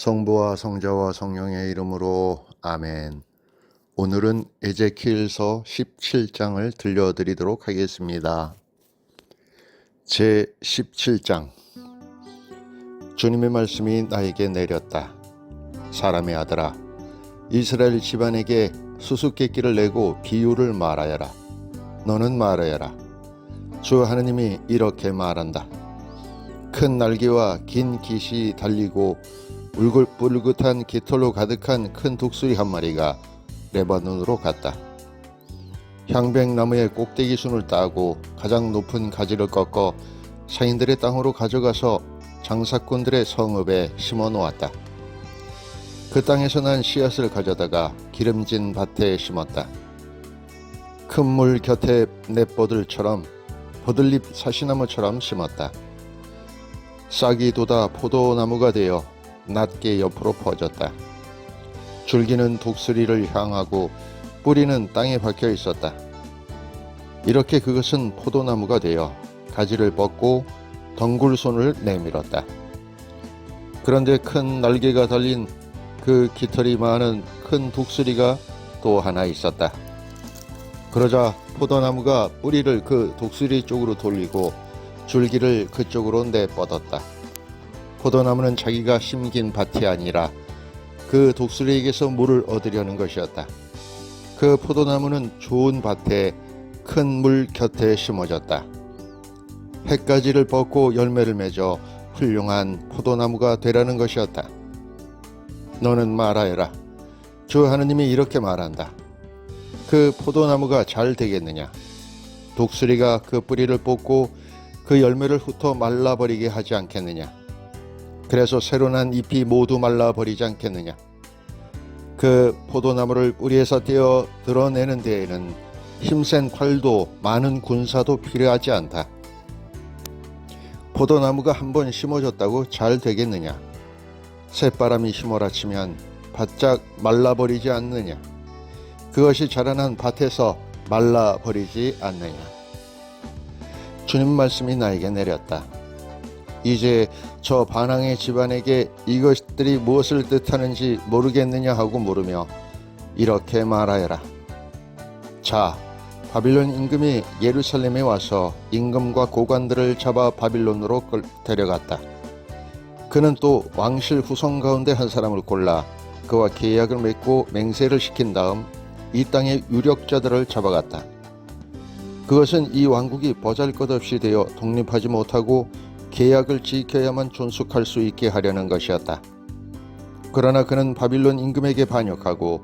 성부와 성자와 성령의 이름으로 아멘. 오늘은 에제키엘서 17장을 들려드리도록 하겠습니다. 제 17장 주님의 말씀이 나에게 내렸다. 사람의 아들아, 이스라엘 집안에게 수수께끼를 내고 비유를 말하여라. 너는 말하여라. 주 하느님이 이렇게 말한다. 큰 날개와 긴 깃이 달리고 울긋불긋한 깃털로 가득한 큰 독수리 한 마리가 레바논으로 갔다. 향백나무의 꼭대기 순을 따고 가장 높은 가지를 꺾어 상인들의 땅으로 가져가서 장사꾼들의 성읍에 심어 놓았다. 그 땅에서 난 씨앗을 가져다가 기름진 밭에 심었다. 큰 물 곁에 냇버들처럼 버들잎 사시나무처럼 심었다. 싹이 돋아 포도나무가 되어 낮게 옆으로 퍼졌다. 줄기는 독수리를 향하고 뿌리는 땅에 박혀 있었다. 이렇게 그것은 포도나무가 되어 가지를 뻗고 덩굴손을 내밀었다. 그런데 큰 날개가 달린 그 깃털이 많은 큰 독수리가 또 하나 있었다. 그러자 포도나무가 뿌리를 그 독수리 쪽으로 돌리고 줄기를 그쪽으로 내뻗었다. 포도나무는 자기가 심긴 밭이 아니라 그 독수리에게서 물을 얻으려는 것이었다. 그 포도나무는 좋은 밭에 큰 물 곁에 심어졌다. 해가지를 뻗고 열매를 맺어 훌륭한 포도나무가 되라는 것이었다. 너는 말하여라. 주 하느님이 이렇게 말한다. 그 포도나무가 잘 되겠느냐? 독수리가 그 뿌리를 뽑고 그 열매를 훑어 말라버리게 하지 않겠느냐? 그래서 새로 난 잎이 모두 말라 버리지 않겠느냐? 그 포도나무를 뿌리에서 떼어 드러내는 데에는 힘센 팔도 많은 군사도 필요하지 않다. 포도나무가 한 번 심어졌다고 잘 되겠느냐? 새바람이 휘몰아치면 바짝 말라버리지 않느냐? 그것이 자라난 밭에서 말라버리지 않느냐? 주님 말씀이 나에게 내렸다. 이제 저 반항의 집안에게 이것들이 무엇을 뜻하는지 모르겠느냐 하고 물으며 이렇게 말하여라. 자, 바빌론 임금이 예루살렘에 와서 임금과 고관들을 잡아 바빌론으로 끌- 데려갔다. 그는 또 왕실 후손 가운데 한 사람을 골라 그와 계약을 맺고 맹세를 시킨 다음 이 땅의 유력자들을 잡아갔다. 그것은 이 왕국이 보잘것 없이 되어 독립하지 못하고 계약을 지켜야만 존속할 수 있게 하려는 것이었다. 그러나 그는 바빌론 임금에게 반역하고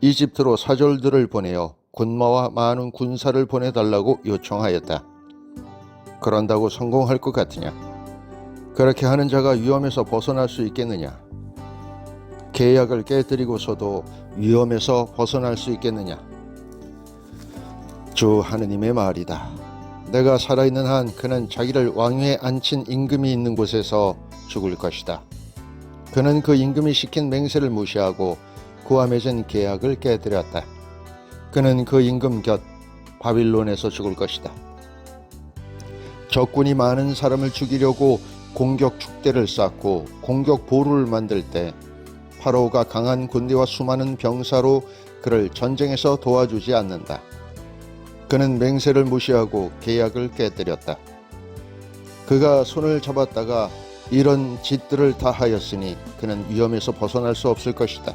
이집트로 사절들을 보내어 군마와 많은 군사를 보내달라고 요청하였다. 그런다고 성공할 것 같으냐? 그렇게 하는 자가 위험에서 벗어날 수 있겠느냐? 계약을 깨뜨리고서도 위험에서 벗어날 수 있겠느냐? 주 하느님의 말이다. 내가 살아있는 한 그는 자기를 왕위에 앉힌 임금이 있는 곳에서 죽을 것이다. 그는 그 임금이 시킨 맹세를 무시하고 그와 맺은 계약을 깨뜨렸다. 그는 그 임금 곁 바빌론에서 죽을 것이다. 적군이 많은 사람을 죽이려고 공격 축대를 쌓고 공격 보루를 만들 때 파로가 강한 군대와 수많은 병사로 그를 전쟁에서 도와주지 않는다. 그는 맹세를 무시하고 계약을 깨뜨렸다. 그가 손을 잡았다가 이런 짓들을 다 하였으니 그는 위험에서 벗어날 수 없을 것이다.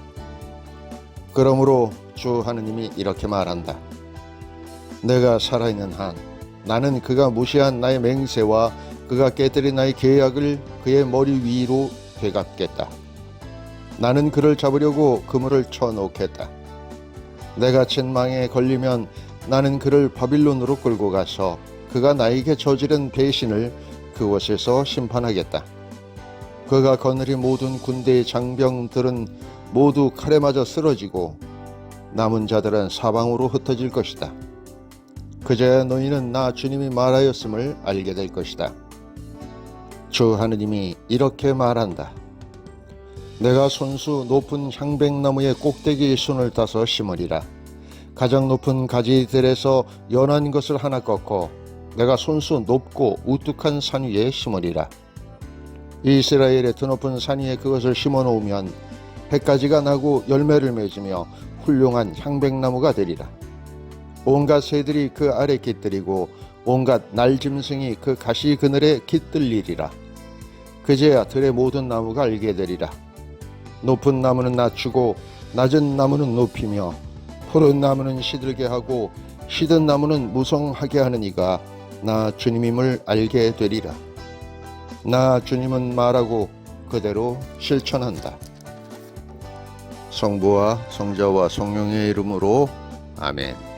그러므로 주 하느님이 이렇게 말한다. 내가 살아있는 한 나는 그가 무시한 나의 맹세와 그가 깨뜨린 나의 계약을 그의 머리 위로 되갚겠다. 나는 그를 잡으려고 그물을 쳐놓겠다. 내가 첸망에 걸리면 나는 그를 바빌론으로 끌고 가서 그가 나에게 저지른 배신을 그곳에서 심판하겠다. 그가 거느린 모든 군대의 장병들은 모두 칼에 맞아 쓰러지고 남은 자들은 사방으로 흩어질 것이다. 그제야 너희는 나 주님이 말하였음을 알게 될 것이다. 주 하느님이 이렇게 말한다. 내가 손수 높은 향백나무의 꼭대기에 손을 따서 심으리라. 가장 높은 가지들에서 연한 것을 하나 꺾어 내가 손수 높고 우뚝한 산 위에 심으리라. 이스라엘의 드높은 산 위에 그것을 심어 놓으면 해까지가 나고 열매를 맺으며 훌륭한 향백나무가 되리라. 온갖 새들이 그 아래 깃들이고 온갖 날짐승이 그 가시 그늘에 깃들리리라. 그제야 들의 모든 나무가 알게 되리라. 높은 나무는 낮추고 낮은 나무는 높이며 푸른 나무는 시들게 하고 시든 나무는 무성하게 하는 이가 나 주님임을 알게 되리라. 나 주님은 말하고 그대로 실천한다. 성부와 성자와 성령의 이름으로 아멘.